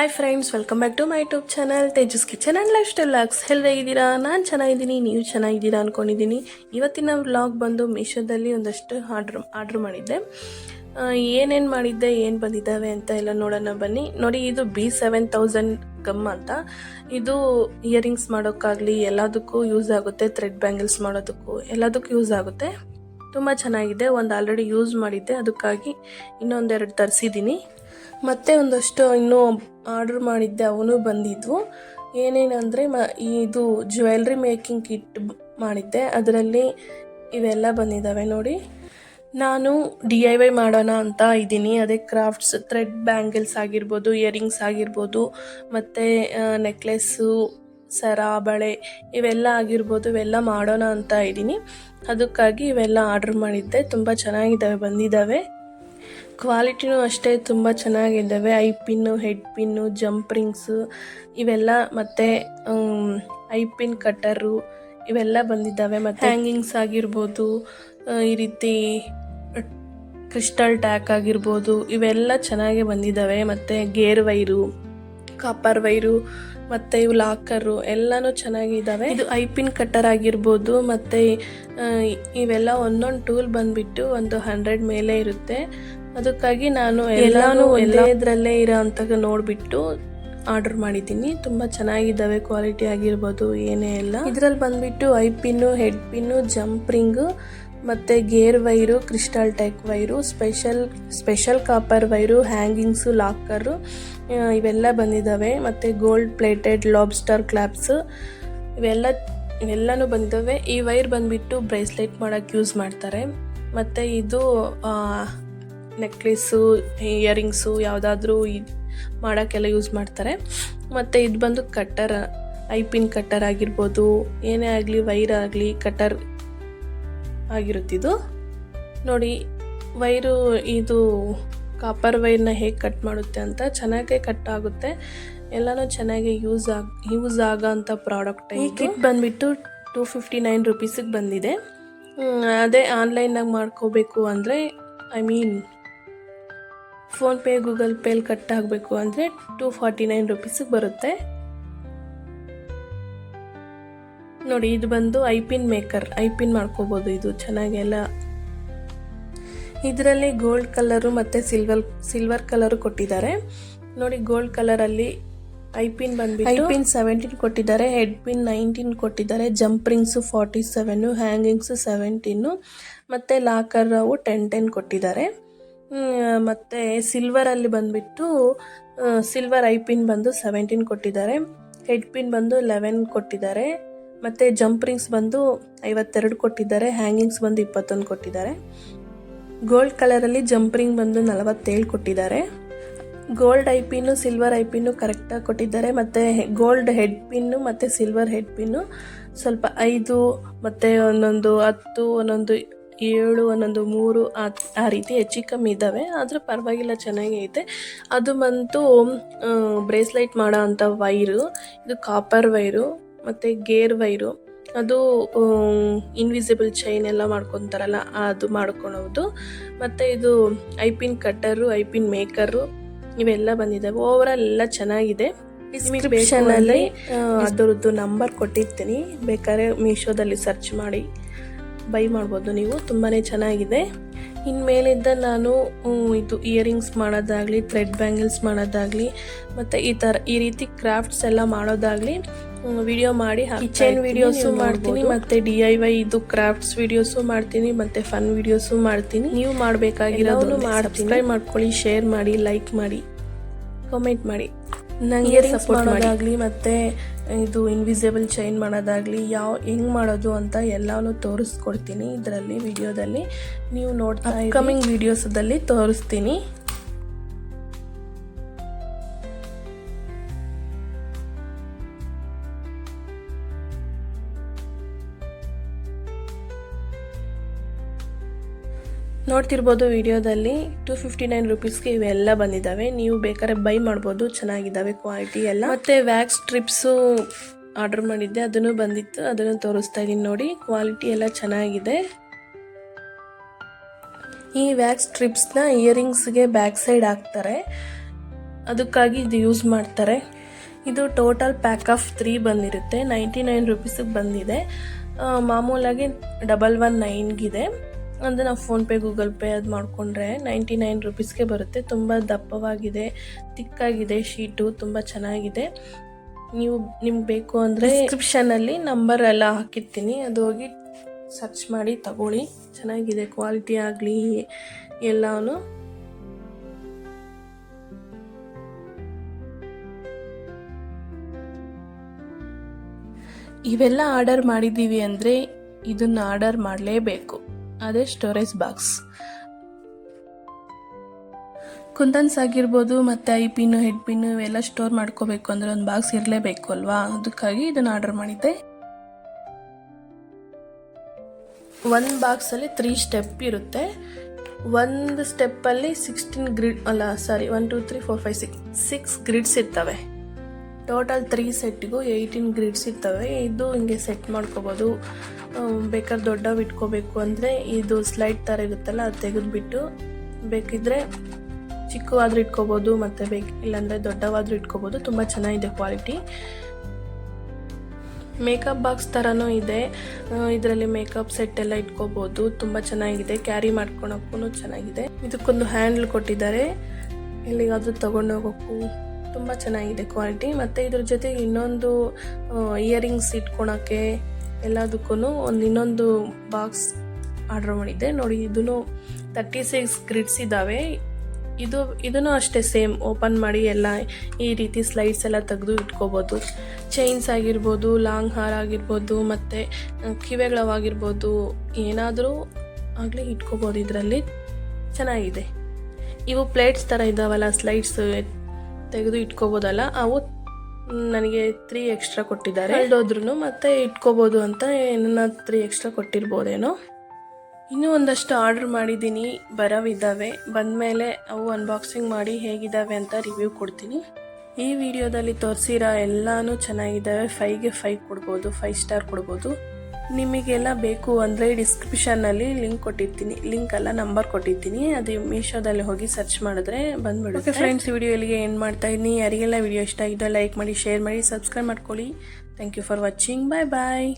Hi friends welcome back to my YouTube channel Tejas kitchen and lifestyle logs ಹೇಗಿದ್ದೀರಾ ನಾನು ಚೆನ್ನಾಗಿದ್ದೀನಿ, ನೀವು ಚೆನ್ನಾಗಿದ್ದೀರಾ ಅಂದ್ಕೊಂಡಿದ್ದೀನಿ ಇವತ್ತಿನ ವ್ಲಾಗ್ ಬಂದು ಮೀಶೋದಲ್ಲಿ ಒಂದಷ್ಟು ಆರ್ಡ್ರ್ ಆರ್ಡ್ರ್ ಮಾಡಿದ್ದೆ. ಏನೇನು ಮಾಡಿದ್ದೆ, ಏನು ಬಂದಿದ್ದಾವೆ ಅಂತ ಎಲ್ಲ ನೋಡೋಣ ಬನ್ನಿ. ನೋಡಿ, ಇದು ಬಿ ಸೆವೆನ್ ತೌಸಂಡ್ ಗಮ್ ಅಂತ. ಇದು ಇಯರಿಂಗ್ಸ್ ಮಾಡೋಕ್ಕಾಗಲಿ ಎಲ್ಲದಕ್ಕೂ ಯೂಸ್ ಆಗುತ್ತೆ ಥ್ರೆಡ್ ಬ್ಯಾಂಗಲ್ಸ್ ಮಾಡೋದಕ್ಕೂ ಎಲ್ಲದಕ್ಕೂ ಯೂಸ್ ಆಗುತ್ತೆ. ತುಂಬ ಚೆನ್ನಾಗಿದೆ, ಒಂದು ಆಲ್ರೆಡಿ ಯೂಸ್ ಮಾಡಿದ್ದೆ, ಅದಕ್ಕಾಗಿ ಇನ್ನೊಂದೆರಡು ತರಿಸಿದ್ದೀನಿ. ಮತ್ತೆ ಒಂದಷ್ಟು ಇನ್ನೂ ಆರ್ಡ್ರ್ ಮಾಡಿದ್ದೆ, ಅವನು ಬಂದಿದ್ವು. ಏನೇನಂದರೆ ಮ ಇದು ಜ್ಯುವೆಲ್ರಿ ಮೇಕಿಂಗ್ ಕಿಟ್ ಮಾಡಿದ್ದೆ. ಅದರಲ್ಲಿ ಇವೆಲ್ಲ ಬಂದಿದ್ದಾವೆ ನೋಡಿ. ನಾನು ಡಿ ಐ ವೈ ಮಾಡೋಣ ಅಂತ ಇದ್ದೀನಿ. ಅದೇ ಕ್ರಾಫ್ಟ್ಸ್ ಥ್ರೆಡ್ ಬ್ಯಾಂಗಲ್ಸ್ ಆಗಿರ್ಬೋದು ಇಯರಿಂಗ್ಸ್ ಆಗಿರ್ಬೋದು, ಮತ್ತು ನೆಕ್ಲೆಸ್ಸು ಸರ, ಬಳೆ ಇವೆಲ್ಲ ಆಗಿರ್ಬೋದು, ಇವೆಲ್ಲ ಮಾಡೋಣ ಅಂತ ಇದ್ದೀನಿ. ಅದಕ್ಕಾಗಿ ಇವೆಲ್ಲ ಆರ್ಡ್ರ್ ಮಾಡಿದ್ದೆ. ತುಂಬ ಚೆನ್ನಾಗಿದ್ದಾವೆ, ಬಂದಿದ್ದಾವೆ. ಕ್ವಾಲಿಟಿನೂ ಅಷ್ಟೇ ತುಂಬ ಚೆನ್ನಾಗಿದ್ದಾವೆ. Eye pin, head pin, jump rings ಇವೆಲ್ಲ ಮತ್ತು ಐ ಪಿನ್ ಕಟ್ಟರು ಇವೆಲ್ಲ ಬಂದಿದ್ದಾವೆ. ಮತ್ತು ಹ್ಯಾಂಗಿಂಗ್ಸ್ ಆಗಿರ್ಬೋದು ಈ ರೀತಿ ಕ್ರಿಸ್ಟಲ್ ಟ್ಯಾಕ್ ಆಗಿರ್ಬೋದು ಇವೆಲ್ಲ ಚೆನ್ನಾಗಿ ಬಂದಿದ್ದಾವೆ. ಮತ್ತು ಗೇರ್ ವೈರು, ಕಾಪರ್ ವೈರು ಮತ್ತು ಇವು ಲಾಕರು ಎಲ್ಲಾನು ಚೆನ್ನಾಗಿದ್ದಾವೆ ಇದು ಐಪಿನ್ ಪಿನ್ ಕಟ್ಟರ್ ಆಗಿರ್ಬೋದು ಮತ್ತೆ ಇವೆಲ್ಲ ಒಂದೊಂದು ಟೂಲ್ ಬಂದ್ಬಿಟ್ಟು ಒಂದು ಹಂಡ್ರೆಡ್ ಮೇಲೆ ಇರುತ್ತೆ. ಅದಕ್ಕಾಗಿ ನಾನು ಎಲ್ಲಾನು ಎಲ್ಲ ಇದರಲ್ಲೇ ಇರೋ ಅಂತ ನೋಡಿಬಿಟ್ಟು ಆರ್ಡರ್ ಮಾಡಿದ್ದೀನಿ. ತುಂಬ ಚೆನ್ನಾಗಿದ್ದಾವೆ ಕ್ವಾಲಿಟಿ ಆಗಿರ್ಬೋದು ಏನೇ ಎಲ್ಲ ಇದರಲ್ಲಿ ಬಂದ್ಬಿಟ್ಟು eye pin head pin jump ring ಮತ್ತು gear wire, crystal tech wire, special special copper wire, hangings, locker ಇವೆಲ್ಲ ಬಂದಿದ್ದಾವೆ ಮತ್ತು ಗೋಲ್ಡ್ ಪ್ಲೇಟೆಡ್ ಲಾಬ್ಸ್ಟರ್ ಕ್ಲಾಪ್ಸು, ಇವೆಲ್ಲ, ಇವೆಲ್ಲನೂ ಬಂದಿದ್ದಾವೆ ಈ ವೈರ್ ಬಂದುಬಿಟ್ಟು ಬ್ರೇಸ್ಲೆಟ್ ಮಾಡೋಕ್ಕೆ ಯೂಸ್ ಮಾಡ್ತಾರೆ. ಮತ್ತು ಇದು ನೆಕ್ಲೆಸ್ಸು ಇಯರಿಂಗ್ಸು ಯಾವುದಾದ್ರೂ ಮಾಡೋಕ್ಕೆಲ್ಲ ಯೂಸ್ ಮಾಡ್ತಾರೆ. ಮತ್ತು ಇದು ಬಂದು ಕಟ್ಟರ್, ಐ ಪಿನ್ ಕಟ್ಟರ್ ಆಗಿರ್ಬೋದು, ಏನೇ ಆಗಲಿ, ವೈರ್ ಆಗಲಿ, ಕಟ್ಟರ್ ಆಗಿರುತ್ತಿದ್ದು. ನೋಡಿ ವೈರು ಇದು ಕಾಪರ್ ವೈರ್ನ ಹೇಗೆ ಕಟ್ ಮಾಡುತ್ತೆ ಅಂತ ಚೆನ್ನಾಗೇ ಕಟ್ ಆಗುತ್ತೆ. ಎಲ್ಲನೂ ಚೆನ್ನಾಗಿ ಯೂಸ್ ಆಗ ಯೂಸ್ ಆಗೋಂಥ ಪ್ರಾಡಕ್ಟ್ ಈ ಕಿಟ್ ಬಂದುಬಿಟ್ಟು ಟೂ ಫಿಫ್ಟಿ ನೈನ್ ರುಪೀಸಿಗೆ ಬಂದಿದೆ. ಅದೇ ಆನ್ಲೈನಾಗ ಮಾಡ್ಕೋಬೇಕು ಅಂದರೆ ಐ ಮೀನ್ ಫೋನ್ಪೇ ಗೂಗಲ್ ಪೇಲಿ ಕಟ್ ಆಗಬೇಕು ಅಂದರೆ ಟೂ ಫಾರ್ಟಿ ನೈನ್ ರುಪೀಸಿಗೆ ಬರುತ್ತೆ. ನೋಡಿ, ಇದು ಬಂದು eye pin pin maker. Eye pin pin ಮಾಡ್ಕೋಬೋದು ಇದು, ಚೆನ್ನಾಗೆಲ್ಲ. ಇದರಲ್ಲಿ ಗೋಲ್ಡ್ ಕಲರು ಮತ್ತು ಸಿಲ್ವರ್ ಸಿಲ್ವರ್ ಕಲರು ಕೊಟ್ಟಿದ್ದಾರೆ. ನೋಡಿ, ಗೋಲ್ಡ್ ಕಲರಲ್ಲಿ ಅಲ್ಲಿ ಐಪಿನ್ ಬಂದ್ಬಿಟ್ಟು ಐಪಿನ್ ಪಿನ್ ಸೆವೆಂಟೀನ್ ಕೊಟ್ಟಿದ್ದಾರೆ, ಹೆಡ್ ಪಿನ್ ನೈನ್ಟೀನ್ ಕೊಟ್ಟಿದ್ದಾರೆ, jump rings forty seven hangings seventeen, ಮತ್ತು ಲಾಕರ್ ಅವು ಟೆನ್ ಟೆನ್ ಕೊಟ್ಟಿದ್ದಾರೆ. ಮತ್ತೆ ಸಿಲ್ವರ್ ಸಿಲ್ವರಲ್ಲಿ ಬಂದ್ಬಿಟ್ಟು ಸಿಲ್ವರ್ ಐಪಿನ್ ಪಿನ್ ಬಂದು ಸೆವೆಂಟೀನ್ ಕೊಟ್ಟಿದ್ದಾರೆ. ಹೆಡ್ ಪಿನ್ ಬಂದು ಲೆವೆನ್ ಕೊಟ್ಟಿದ್ದಾರೆ. ಮತ್ತು ಜಂಪ್ ರಿಂಗ್ಸ್ ಬಂದು ಐವತ್ತೆರಡು ಕೊಟ್ಟಿದ್ದಾರೆ, ಹ್ಯಾಂಗಿಂಗ್ಸ್ ಬಂದು ಇಪ್ಪತ್ತೊಂದು ಕೊಟ್ಟಿದ್ದಾರೆ. ಗೋಲ್ಡ್ ಕಲರಲ್ಲಿ ಜಂಪ್ ರಿಂಗ್ ಬಂದು ನಲವತ್ತೇಳು ಕೊಟ್ಟಿದ್ದಾರೆ. Gold eye pin, silver eye pin ಕರೆಕ್ಟಾಗಿ ಕೊಟ್ಟಿದ್ದಾರೆ. ಮತ್ತು ಗೋಲ್ಡ್ ಹೆಡ್ ಪಿನ್ನು ಮತ್ತು ಸಿಲ್ವರ್ ಹೆಡ್ ಪಿನ್ನು ಸ್ವಲ್ಪ ಐದು, ಮತ್ತು ಒಂದೊಂದು ಹತ್ತು, ಒಂದೊಂದು ಏಳು, ಒಂದೊಂದು ಮೂರು ಆ ರೀತಿ ಹೆಚ್ಚು ಕಮ್ಮಿ ಇದ್ದಾವೆ. ಆದರೂ ಪರವಾಗಿಲ್ಲ, ಚೆನ್ನಾಗೇ ಐತೆ. ಅದು ಬಂತು ಬ್ರೇಸ್ಲೈಟ್ ಮಾಡೋ ಅಂಥ ವೈರು, ಇದು ಕಾಪರ್ ವೈರು. ಮತ್ತು ಗೇರ್ ವೈರು ಅದು ಇನ್ವಿಸಿಬಲ್ ಚೈನ್ ಎಲ್ಲ ಮಾಡ್ಕೊತಾರಲ್ಲ ಅದು ಮಾಡ್ಕೊಳೋದು. ಮತ್ತು ಇದು eye pin cutter eye pin maker ಇವೆಲ್ಲ ಬಂದಿದ್ದಾವೆ ಓವರಾಲ್ ಎಲ್ಲ ಚೆನ್ನಾಗಿದೆ. ಡಿಸ್ಕ್ರಿಪ್ಷನಲ್ಲಿ ಅದರದ್ದು ನಂಬರ್ ಕೊಟ್ಟಿರ್ತೀನಿ. ಬೇಕಾದ್ರೆ ಮೀಶೋದಲ್ಲಿ ಸರ್ಚ್ ಮಾಡಿ ಬೈ ಮಾಡ್ಬೋದು ನೀವು. ತುಂಬಾ ಚೆನ್ನಾಗಿದೆ. ಇನ್ಮೇಲಿಂದ ನಾನು ಇದು ಇಯರಿಂಗ್ಸ್ ಮಾಡೋದಾಗಲಿ ಥ್ರೆಡ್ ಬ್ಯಾಂಗಲ್ಸ್ ಮಾಡೋದಾಗಲಿ ಮತ್ತು ಈ ಥರ ಈ ರೀತಿ ಕ್ರಾಫ್ಟ್ಸ್ ಎಲ್ಲ ಮಾಡೋದಾಗಲಿ ವಿಡಿಯೋ ಮಾಡಿ ಕಿಚನ್ ವಿಡಿಯೋಸು ಮಾಡ್ತೀನಿ ಮತ್ತು ಡಿ ಐ ವೈ ಇದು ಕ್ರಾಫ್ಟ್ಸ್ ವಿಡಿಯೋಸು ಮಾಡ್ತೀನಿ ಮತ್ತು ಫನ್ ವಿಡಿಯೋಸು ಮಾಡ್ತೀನಿ. ನೀವು ಮಾಡಬೇಕಾಗಿರೋದು ಸಬ್ಸ್ಕ್ರೈಬ್ ಮಾಡ್ಕೊಳ್ಳಿ ಶೇರ್ ಮಾಡಿ ಲೈಕ್ ಮಾಡಿ ಕಮೆಂಟ್ ಮಾಡಿ. ನನಗೆ ಸಪೋರ್ಟ್ ಮಾಡೋದಾಗಲಿ ಮತ್ತು ಇದು ಇನ್ವಿಸಿಬಲ್ ಚೈನ್ ಮಾಡೋದಾಗಲಿ ಯಾವ ಹೆಂಗೆ ಮಾಡೋದು ಅಂತ ಎಲ್ಲಾನು ತೋರಿಸ್ಕೊಡ್ತೀನಿ ಇದರಲ್ಲಿ ವಿಡಿಯೋದಲ್ಲಿ ನೀವು ನೋಡ್ತಾ ಅಪ್ಕಮಿಂಗ್ ವೀಡಿಯೋಸದಲ್ಲಿ ತೋರಿಸ್ತೀನಿ. ನೋಡ್ತಿರ್ಬೋದು ವಿಡಿಯೋದಲ್ಲಿ ಟೂ ಫಿಫ್ಟಿ ನೈನ್ ರುಪೀಸ್ಗೆ ಇವೆಲ್ಲ ಬಂದಿದ್ದಾವೆ ನೀವು ಬೇಕಾದ್ರೆ ಬೈ ಮಾಡ್ಬೋದು. ಚೆನ್ನಾಗಿದ್ದಾವೆ ಕ್ವಾಲಿಟಿ ಎಲ್ಲ. ಮತ್ತು ವ್ಯಾಕ್ಸ್ ಸ್ಟ್ರಿಪ್ಸು ಆರ್ಡರ್ ಮಾಡಿದ್ದೆ. ಅದನ್ನು ಬಂದಿತ್ತು. ಅದನ್ನು ತೋರಿಸ್ತಾ ಇದ್ದೀನಿ ನೋಡಿ. ಕ್ವಾಲಿಟಿ ಎಲ್ಲ ಚೆನ್ನಾಗಿದೆ. ಈ ವ್ಯಾಕ್ಸ್ ಸ್ಟ್ರಿಪ್ಸ್ನ ಇಯರಿಂಗ್ಸ್ಗೆ ಬ್ಯಾಕ್ ಸೈಡ್ ಹಾಕ್ತಾರೆ. ಅದಕ್ಕಾಗಿ ಇದು ಯೂಸ್ ಮಾಡ್ತಾರೆ. ಇದು ಟೋಟಲ್ ಪ್ಯಾಕ್ ಆಫ್ ತ್ರೀ ಬಂದಿರುತ್ತೆ. ನೈಂಟಿ ನೈನ್ ರುಪೀಸಿಗೆ ಬಂದಿದೆ. ಮಾಮೂಲಾಗಿ ಡಬಲ್ ಒನ್ ನೈನ್ಗಿದೆ ಅಂದರೆ ನಾವು ಫೋನ್ಪೇ ಗೂಗಲ್ ಪೇ ಅದು ಮಾಡಿಕೊಂಡ್ರೆ ನೈಂಟಿ ನೈನ್ ರುಪೀಸ್ಗೆ ಬರುತ್ತೆ. ತುಂಬ ದಪ್ಪವಾಗಿದೆ, ತಿಕ್ಕಾಗಿದೆ ಶೀಟು ತುಂಬ ಚೆನ್ನಾಗಿದೆ. ನೀವು ನಿಮ್ಗೆ ಬೇಕು ಅಂದರೆ ಡಿಸ್ಕ್ರಿಪ್ಷನಲ್ಲಿ ನಂಬರ್ ಎಲ್ಲ ಹಾಕಿರ್ತೀನಿ. ಅದು ಹೋಗಿ ಸರ್ಚ್ ಮಾಡಿ, ತಗೊಳ್ಳಿ. ಚೆನ್ನಾಗಿದೆ ಕ್ವಾಲಿಟಿ ಆಗಲಿ ಎಲ್ಲವೂ ಇವೆಲ್ಲ ಆರ್ಡರ್ ಮಾಡಿದ್ದೀವಿ ಅಂದರೆ ಇದನ್ನು ಆರ್ಡರ್ ಮಾಡಲೇಬೇಕು. ಅದೇ ಸ್ಟೋರೇಜ್ ಬಾಕ್ಸ್ ಕುಂದನ್ಸ್ ಆಗಿರ್ಬೋದು ಮತ್ತು ಐ ಪಿನ್ನು ಹೆಡ್ ಪಿನ್ನು ಇವೆಲ್ಲ ಸ್ಟೋರ್ ಮಾಡ್ಕೋಬೇಕು ಅಂದರೆ ಒಂದು ಬಾಕ್ಸ್ ಇರಲೇಬೇಕು ಅಲ್ವಾ? ಅದಕ್ಕಾಗಿ ಇದನ್ನು ಆರ್ಡರ್ ಮಾಡಿದ್ದೆ. ಒಂದು ಬಾಕ್ಸಲ್ಲಿ ತ್ರೀ ಸ್ಟೆಪ್ ಇರುತ್ತೆ. ಒಂದು ಸ್ಟೆಪ್ಪಲ್ಲಿ ಸಿಕ್ಸ್ಟೀನ್ ಗ್ರಿಡ್ ಅಲ್ಲ sorry one two three four five six six grids ಇರ್ತವೆ. ಟೋಟಲ್ ತ್ರೀ ಸೆಟ್ಟಿಗೂ ಏಯ್ಟೀನ್ ಗ್ರಿಡ್ಸ್ ಇರ್ತವೆ. ಇದು ಹಿಂಗೆ ಸೆಟ್ ಮಾಡ್ಕೋಬೋದು. ಬೇಕಾದ್ರೆ ದೊಡ್ಡವು ಇಟ್ಕೋಬೇಕು ಅಂದರೆ ಇದು ಸ್ಲೈಡ್ ಥರ ಇರುತ್ತಲ್ಲ, ಅದು ತೆಗೆದುಬಿಟ್ಟು ಬೇಕಿದ್ರೆ ಚಿಕ್ಕವಾದ್ರೂ ಇಟ್ಕೋಬೋದು, ಮತ್ತು ಬೇಕು ಇಲ್ಲಾಂದರೆ ದೊಡ್ಡವಾದರೂ ಇಟ್ಕೋಬೋದು. ತುಂಬ ಚೆನ್ನಾಗಿದೆ ಕ್ವಾಲಿಟಿ. ಮೇಕಪ್ ಬಾಕ್ಸ್ ಥರನೂ ಇದೆ. ಇದರಲ್ಲಿ ಮೇಕಪ್ ಸೆಟ್ ಎಲ್ಲ ಇಟ್ಕೋಬೋದು. ತುಂಬ ಚೆನ್ನಾಗಿದೆ. ಕ್ಯಾರಿ ಮಾಡ್ಕೊಳಕ್ಕೂ ಚೆನ್ನಾಗಿದೆ. ಇದಕ್ಕೊಂದು ಹ್ಯಾಂಡ್ಲ್ ಕೊಟ್ಟಿದ್ದಾರೆ. ಎಲ್ಲಿಗಾದ್ರೂ ತಗೊಂಡು ಹೋಗೋಕ್ಕೂ ತುಂಬ ಚೆನ್ನಾಗಿದೆ ಕ್ವಾಲಿಟಿ. ಮತ್ತು ಇದ್ರ ಜೊತೆಗೆ ಇನ್ನೊಂದು ಇಯರಿಂಗ್ಸ್ ಇಟ್ಕೊಳಕ್ಕೆ ಎಲ್ಲದಕ್ಕೂ ಒಂದು ಇನ್ನೊಂದು ಬಾಕ್ಸ್ ಆರ್ಡ್ರ್ ಮಾಡಿದ್ದೆ. ನೋಡಿ ಇದೂ ತರ್ಟಿ ಸಿಕ್ಸ್ ಗ್ರಿಡ್ಸ್ ಇದ್ದಾವೆ ಇದು ಇದನ್ನು ಅಷ್ಟೇ ಸೇಮ್ ಓಪನ್ ಮಾಡಿ ಎಲ್ಲ ಈ ರೀತಿ ಸ್ಲೈಡ್ಸ್ ಎಲ್ಲ ತೆಗೆದು ಇಟ್ಕೋಬೋದು. ಚೈನ್ಸ್ ಆಗಿರ್ಬೋದು ಲಾಂಗ್ ಹಾರ್ ಆಗಿರ್ಬೋದು, ಮತ್ತು ಕಿವೆಗಳವಾಗಿರ್ಬೋದು ಏನಾದರೂ ಆಗಲಿ ಇಟ್ಕೋಬೋದು ಇದರಲ್ಲಿ. ಚೆನ್ನಾಗಿದೆ. ಇವು ಪ್ಲೇಟ್ಸ್ ಥರ ಇದ್ದಾವಲ್ಲ ಸ್ಲೈಡ್ಸ್ ತೆಗೆದು ಇಟ್ಕೋಬೋದಲ್ಲ ಅವು ನನಗೆ ತ್ರೀ ಎಕ್ಸ್ಟ್ರಾ ಕೊಟ್ಟಿದ್ದಾರೆ. ಎರಡೋದ್ರೂ ಮತ್ತೆ ಇಟ್ಕೋಬೋದು ಅಂತ ಏನನ್ನ ತ್ರೀ ಎಕ್ಸ್ಟ್ರಾ ಕೊಟ್ಟಿರ್ಬೋದೇನೋ. ಇನ್ನೂ ಒಂದಷ್ಟು ಆರ್ಡರ್ ಮಾಡಿದ್ದೀನಿ ಬರವಿದ್ದಾವೆ. ಬಂದಮೇಲೆ ಅವು ಅನ್ಬಾಕ್ಸಿಂಗ್ ಮಾಡಿ ಹೇಗಿದ್ದಾವೆ ಅಂತ ರಿವ್ಯೂ ಕೊಡ್ತೀನಿ. ಈ ವಿಡಿಯೋದಲ್ಲಿ ತೋರಿಸಿರೋ ಎಲ್ಲನೂ ಚೆನ್ನಾಗಿದ್ದಾವೆ. ಫೈವ್ಗೆ ಫೈವ್ ಕೊಡ್ಬೋದು ಫೈವ್ ಸ್ಟಾರ್ ಕೊಡ್ಬೋದು. ನಿಮಗೆಲ್ಲ ಬೇಕು ಅಂದರೆ ಡಿಸ್ಕ್ರಿಪ್ಷನ್ನಲ್ಲಿ ಲಿಂಕ್ ಕೊಟ್ಟಿರ್ತೀನಿ. ಲಿಂಕ್ ಅಲ್ಲ ನಂಬರ್ ಕೊಟ್ಟಿರ್ತೀನಿ. ಅದು ಮೀಶೋದಲ್ಲಿ ಹೋಗಿ ಸರ್ಚ್ ಮಾಡಿದ್ರೆ ಬಂದ್ಬಿಡುತ್ತೆ. ಫ್ರೆಂಡ್ಸ್ ವಿಡಿಯೋ ಇಲ್ಲಿಗೆ ಏನು ಮಾಡ್ತಾ ಇದ್ದೀನಿ. ಯಾರಿಗೆಲ್ಲ ವಿಡಿಯೋ ಇಷ್ಟ ಆಗಿದೋ ಲೈಕ್ ಮಾಡಿ ಶೇರ್ ಮಾಡಿ ಸಬ್ಸ್ಕ್ರೈಬ್ ಮಾಡ್ಕೊಳ್ಳಿ. Thank you for watching bye bye